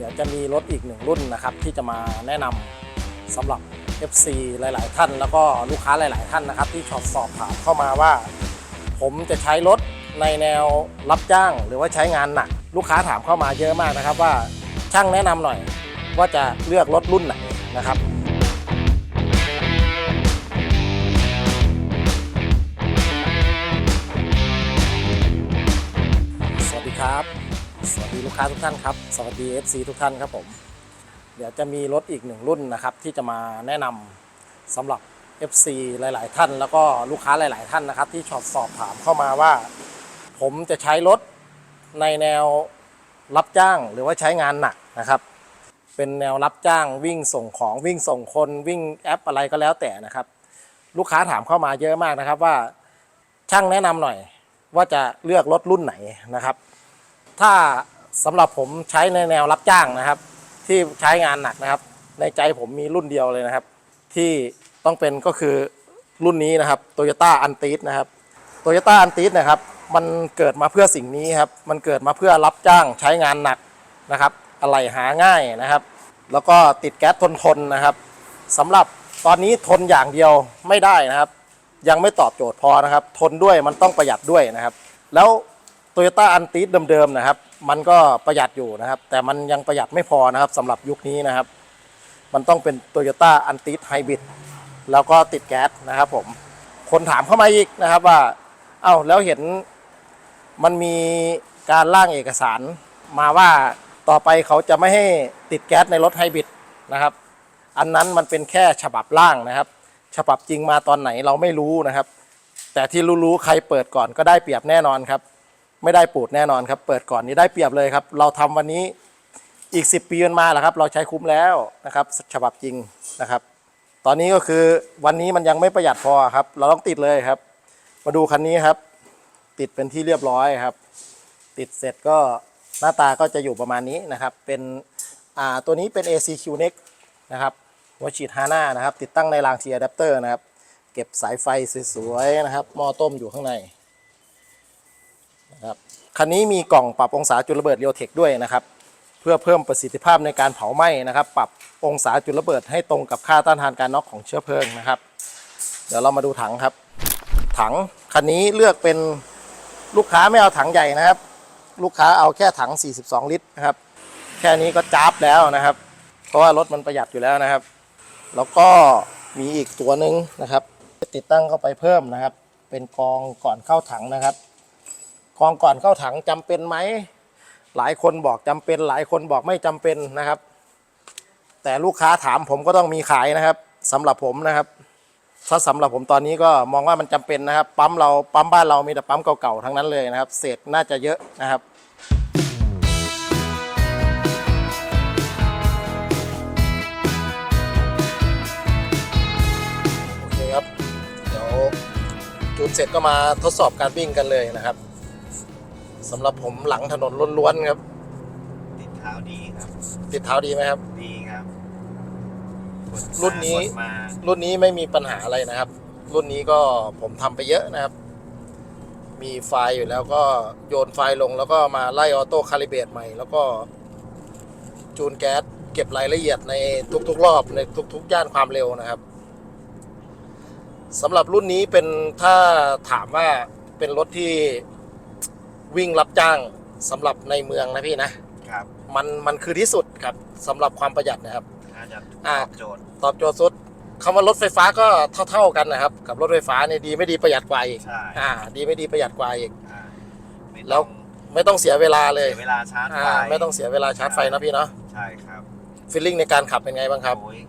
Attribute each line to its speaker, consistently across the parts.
Speaker 1: เดี๋ยวจะมีรถอีกหนึ่งรุ่นนะครับ ที่จะมาแนะนำสำหรับ FC หลาย ๆ ท่าน แล้วก็ลูกค้าหลาย ๆ ท่านนะครับ ที่ชอบสอบถามเข้ามาว่า ผมจะใช้รถในแนวรับจ้างหรือว่าใช้งานหนัก ลูกค้าถามเข้ามาเยอะมากนะครับว่าช่างแนะนำหน่อยว่าจะเลือกรถรุ่นไหนนะครับ ค้าทุกท่านครับ สวัสดี FC ทุกท่านครับผม เดี๋ยวจะมีรถอีกหนึ่งรุ่นนะครับ ที่จะมาแนะนำสำหรับ FC หลาย ๆ ท่าน แล้วก็ลูกค้าหลาย ๆ ท่านนะครับ ที่ชอบสอบถามเข้ามาว่า ผมจะใช้รถในแนวรับจ้างหรือว่าใช้งานหนักนะครับ เป็นแนวรับจ้างวิ่งส่งของวิ่งส่งคนวิ่งแอปอะไรก็แล้วแต่นะครับ ลูกค้าถามเข้ามาเยอะมากนะครับว่าช่างแนะนำหน่อยว่าจะเลือกรถรุ่นไหนนะครับ ถ้า สำหรับผมใช้ในแนวรับจ้างนะครับ ที่ใช้งานหนักนะครับ ในใจผมมีรุ่นเดียวเลยนะครับ ที่ต้องเป็นก็คือรุ่นนี้นะครับ Toyota a n t i s นะครับ Toyota a n t i s นะครับ มันเกิดมาเพื่อสิ่งนี้ครับมันเกิดมาเพื่อรับจ้างใช้งานหนักนะครับอะไรหาง่ายนะครับ แล้วก็ติดแก๊สทนทนนะครับสำหรับตอนนี้ทนอย่างเดียวไม่ได้นะครับ ยังไม่ตอบโจทย์พอนะครับ ทนด้วยมันต้องประหยัดด้วยนะครับ แล้วโตโยต้าอันติสเดิมๆนะครับ มันก็ประหยัดอยู่นะครับ แต่มันยังประหยัดไม่พอนะครับสำหรับยุคนี้นะครับ มันต้องเป็นโตโยต้าอันติสไฮบริดแล้วก็ติดแก๊สนะครับผมคนถามเข้ามาอีกนะครับว่า เอ้าแล้วเห็นมันมีการร่างเอกสารมาว่าต่อไปเขาจะไม่ให้ติดแก๊สในรถไฮบริดนะครับ อันนั้นมันเป็นแค่ฉบับร่างนะครับ ฉบับจริงมาตอนไหนเราไม่รู้นะครับ แต่ที่รู้ๆใครเปิดก่อนก็ได้เปรียบแน่นอนครับ ไม่ได้ปูดแน่นอนครับ เปิดก่อนนี้ได้เปรียบเลยครับ เราทำวันนี้อีก 10 ปีมันมาแล้วครับ เราใช้คุ้มแล้วนะครับ ฉบับจริงนะครับ ตอนนี้ก็คือวันนี้มันยังไม่ประหยัดพอครับ เราต้องติดเลยครับ มาดูคันนี้ครับ ติดเป็นที่เรียบร้อยครับ ติดเสร็จก็หน้าตาก็จะอยู่ประมาณนี้นะครับ เป็นอ่าตัวนี้เป็น ACQ Next นะครับหัวฉีดฮาน่านะครับ ติดตั้งในรางเทียร์อะแดปเตอร์นะครับ เก็บสายไฟสวยๆนะครับหม้อต้มอยู่ข้างใน นะครับคันนี้มีกล่องปรับองศาจุดระเบิดเรียวเทคด้วยนะครับ เพื่อเพิ่มประสิทธิภาพในการเผาไหม้นะครับ ปรับองศาจุดระเบิดให้ตรงกับค่าต้านทานการน็อกของเชื้อเพลิงนะครับ เดี๋ยวเรามาดูถังครับ ถังคันนี้เลือกเป็นลูกค้าไม่เอาถังใหญ่นะครับ ลูกค้าเอาแค่ถัง 42 ลิตรนะครับ แค่นี้ก็จ้าบแล้วนะครับ เพราะว่ารถมันประหยัดอยู่แล้วนะครับ แล้วก็มีอีกตัวหนึ่งนะครับติดตั้งเข้าไปเพิ่มนะครับ เป็นกองก่อนเข้าถังนะครับ กองก่อนเข้าถังจำเป็นไหมหลายคนบอกจำเป็น หลายคนบอกไม่จำเป็นนะครับ แต่ลูกค้าถามผมก็ต้องมีขายนะครับสำหรับผมนะครับถ้าสำหรับผมตอนนี้ก็มองว่ามันจำเป็นนะครับ ปั๊มเราปั๊มบ้านเรามีแต่ปั๊มเก่าๆทั้งนั้นเลยนะครับ เศษน่าจะเยอะนะครับโอเคครับ เดี๋ยวจูนเสร็จก็มาทดสอบการวิ่งกันเลยนะครับ สำหรับผมหลังถนนล้วนๆครับ
Speaker 2: ติดเท้าดีครับ
Speaker 1: ติดเท้าดีไหมครับ
Speaker 2: ดีครับกด
Speaker 1: รุ่นนี้
Speaker 2: กดมา
Speaker 1: รุ่นนี้ไม่มีปัญหาอะไรนะครับ รุ่นนี้ก็ผมทำไปเยอะนะครับ มีไฟล์อยู่แล้วก็โยนไฟล์ลงแล้วก็มาไล่ออโต้คาลิเบรตใหม่ แล้วก็ จูนแก๊สเก็บรายละเอียดในทุกๆ รอบในทุกๆย่านความเร็วนะครับสำหรับรุ่นนี้เป็นถ้าถามว่าเป็นรถที่ วิ่งรับจ้างสำหรับในเมืองนะพี่นะ
Speaker 2: ครับ
Speaker 1: มันมันคือที่สุดครับสำหรับความประหยัดนะครับ
Speaker 2: น่าจะต
Speaker 1: อ่า
Speaker 2: อบโจทย์
Speaker 1: ตอบโจทย์สุดคำว่ารถไฟฟ้าก็เท่า ๆกันนะครับ กับรถไฟฟ้าเนี่ยดีไม่ดีประหยัดกว่าอีก
Speaker 2: ใช่
Speaker 1: อ่า ดีไม่ดีประหยัดกว่าอีก
Speaker 2: อ่าไม่
Speaker 1: แล้
Speaker 2: ต้
Speaker 1: ว
Speaker 2: อง
Speaker 1: ไม่ต้องเสียเวลาเลย
Speaker 2: เสียเวลาชาร์จไฟ
Speaker 1: อ่าไม่ต้องเสียเวลาชาร์จไฟนะพี่เนาะ
Speaker 2: ใช่ครับ
Speaker 1: ฟีลลิ่งในการขับเป็นไงบ้างครับ
Speaker 2: โอ้ย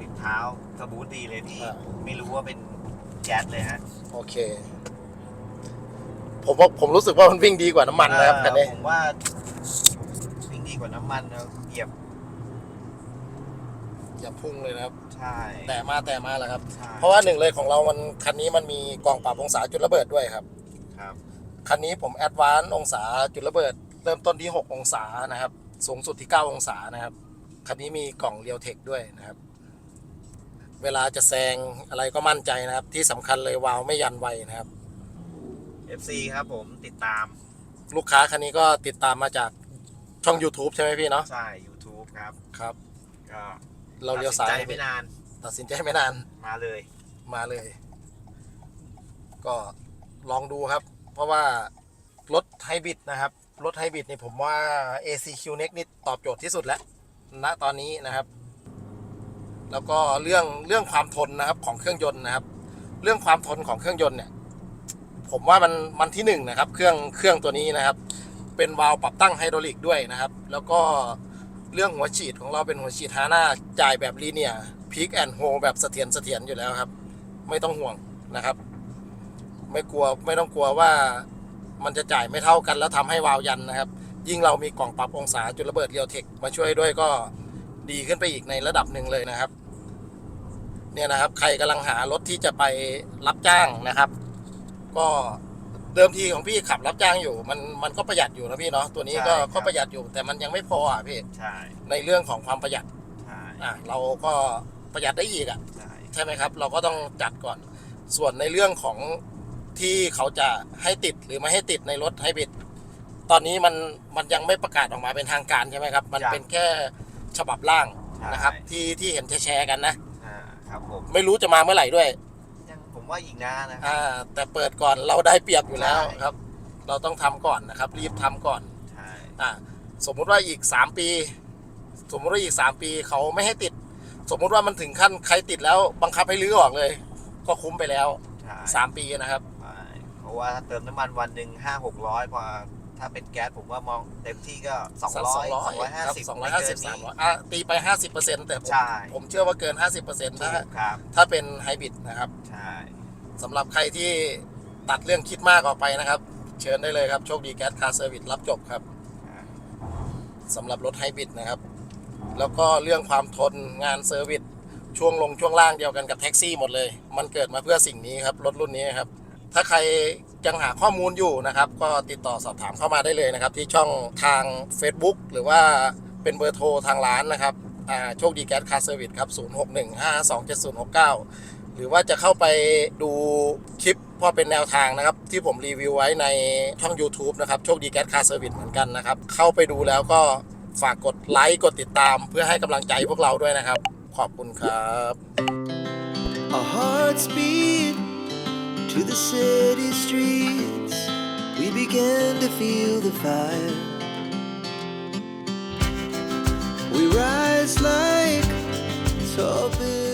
Speaker 2: ติดเท้าสมูทดีเลยพี่
Speaker 1: อ่า
Speaker 2: ไม่รู้ว่าเป็นแก๊สเลยฮะ
Speaker 1: โอเค ผมว่าผมรู้สึกว่ามันวิ่งดีกว่าน้ำมันนะครับคันนี้
Speaker 2: ผมว่าวิ่งดีกว่าน้ำมันนะเหยียบ
Speaker 1: อย่าพุ่งเลยนะครับ
Speaker 2: ใช่
Speaker 1: แต่มาแต่มาแหละครับ
Speaker 2: ใช่
Speaker 1: เพราะว่าหนึ่งเลยของเรามันคันนี้มันมีกล่องปรับองศาจุดระเบิดด้วยครับ
Speaker 2: ครับ
Speaker 1: คันนี้ผมแอดวานซ์องศาจุดระเบิด เริ่มต้นที่ 6 องศานะครับ สูงสุดที่ 9 องศานะครับ คันนี้มีกล่องเรียวเทคด้วยนะครับ เวลาจะแซงอะไรก็มั่นใจนะครับ ที่สำคัญเลยวาล์วไม่ยันไวนะครับ
Speaker 2: FC ครับผมติดตาม
Speaker 1: ลูกค้าคันนี้ก็ติดตามมาจากช่อง YouTube ใช่ไหมพี่เนาะ
Speaker 2: ใช่ YouTube ครับ
Speaker 1: ครับ
Speaker 2: ก็
Speaker 1: เราเลี้ยวซ้าย
Speaker 2: ตัดสินใจไม่นาน
Speaker 1: ตัดสินใจไม่นาน
Speaker 2: มาเลย
Speaker 1: มาเลย ก็ลองดูครับ เพราะว่ารถไฮบริดนะครับ รถไฮบริดนี่ผมว่า ACQ Next นี่ตอบโจทย์ที่สุดแล้วณตอนนี้นะครับ แล้วก็เรื่องเรื่องความทนนะครับของเครื่องยนต์นะครับ เรื่องความทนของเครื่องยนต์เนี่ย ผมว่ามันมันที่หนึ่งนะครับ เครื่องเครื่องตัวนี้นะครับ เป็นวาล์วปรับตั้งไฮดรอลิกด้วยนะครับ แล้วก็เรื่องหัวฉีดของเราเป็นหัวฉีดฮาน่าจ่ายแบบลีเนียพิกแอนโฮแบบเสถียรเสถียรอยู่แล้วครับ ไม่ต้องห่วงนะครับ ไม่กลัวไม่ต้องกลัวว่ามันจะจ่ายไม่เท่ากันแล้วทำให้วาล์วยันนะครับ ยิ่งเรามีกล่องปรับองศาจุดระเบิดเรียวเทคมาช่วยด้วยก็ดีขึ้นไปอีกในระดับหนึ่งเลยนะครับ เนี่ยนะครับ ใครกำลังหารถที่จะไปรับจ้างนะครับ ก็เดิมทีของพี่ขับรับจ้างอยู่ มันมันก็ประหยัดอยู่นะพี่เนาะตัวนี้ก็
Speaker 2: ใช่ครับ
Speaker 1: ก็ประหยัดอยู่ แต่มันยังไม่พออะพี่
Speaker 2: ใช่
Speaker 1: ในเรื่องของความประหยัด
Speaker 2: ใช่
Speaker 1: อะเราก็ประหยัดได้อีกอะ
Speaker 2: ใช่
Speaker 1: ใช่ไหมครับ เราก็ต้องจัดก่อน ส่วนในเรื่องของที่เขาจะให้ติดหรือไม่ให้ติดในรถไฮบริดตอนนี้มันมันยังไม่ประกาศออกมาเป็นทางการใช่ไหมครับ มันเป็นแค่ฉบับล่างนะครับ ที่ที่เห็นแชร์ๆกันนะ
Speaker 2: อ่าครับผม
Speaker 1: ไม่รู้จะมาเมื่อไหร่ด้วย
Speaker 2: ยัง ผมว่าอีกนานนะ
Speaker 1: อ่าแต่เปิดก่อนเราได้เปรียบอยู่แล้ว
Speaker 2: ใช่
Speaker 1: ครับ เราต้องทำก่อนนะครับ รีบทำก่อน
Speaker 2: ใช่
Speaker 1: อ่าสมมุติว่าอีก 3 ปี สมมุติว่าอีก 3 ปีเขาไม่ให้ติด สมมุติว่ามันถึงขั้นใครติดแล้ว บังคับให้รื้อออกเลย ก็คุ้มไปแล้ว
Speaker 2: ใช่
Speaker 1: 3ปีนะครับ
Speaker 2: ใช่เพราะว่าถ้าเติมน้ำมันวันหนึ่งห้าหกร้อยพอถ้าเป็นแก๊สผมว่ามองเต็มที่ก็สองร้อยสองร้อยห้าสิบ
Speaker 1: สองร้อยห้าสิบสามร้อยอะตีไปห้าสิบเปอร์เซ็นต์แต่ผม
Speaker 2: ใช่
Speaker 1: ผมเชื่อว่าเกินห้าสิบเปอร์เซ็นต์
Speaker 2: ถู
Speaker 1: ถ้าก
Speaker 2: ครับ
Speaker 1: ถ้าเป็นไฮบริดนะครับ
Speaker 2: ใช่
Speaker 1: สำหรับใครที่ตัดเรื่องคิดมากออกไปนะครับ เชิญได้เลยครับ โชคดีแก๊สคาร์เซอร์วิสรับจบครับสำหรับรถไฮบริดนะครับ แล้วก็เรื่องความทนงานเซอร์วิสช่วงลงช่วงล่างเดียวกันกับแท็กซี่หมดเลย มันเกิดมาเพื่อสิ่งนี้ครับ รถรุ่นนี้ครับ ถ้าใครยังหาข้อมูลอยู่นะครับ ก็ติดต่อสอบถามเข้ามาได้เลยนะครับ ที่ช่องทาง Facebook หรือว่าเป็นเบอร์โทรทางร้านนะครับโชคดีแก๊สคาร์เซอร์วิสครับ 0615276069 หรือว่าจะเข้าไปดูคลิปพอเป็นแนวทางนะครับ ที่ผมรีวิวไว้ในช่อง YouTube นะครับ โชคดีแก๊สคาร์เซอร์วิสเหมือนกันนะครับ เข้าไปดูแล้วก็ฝากกดไลค์กดติดตาม เพื่อให้กำลังใจพวกเราด้วยนะครับ ขอบคุณครับ
Speaker 3: Our hearts beat to the city streets. We began to feel the fire. We rise like tall buildings.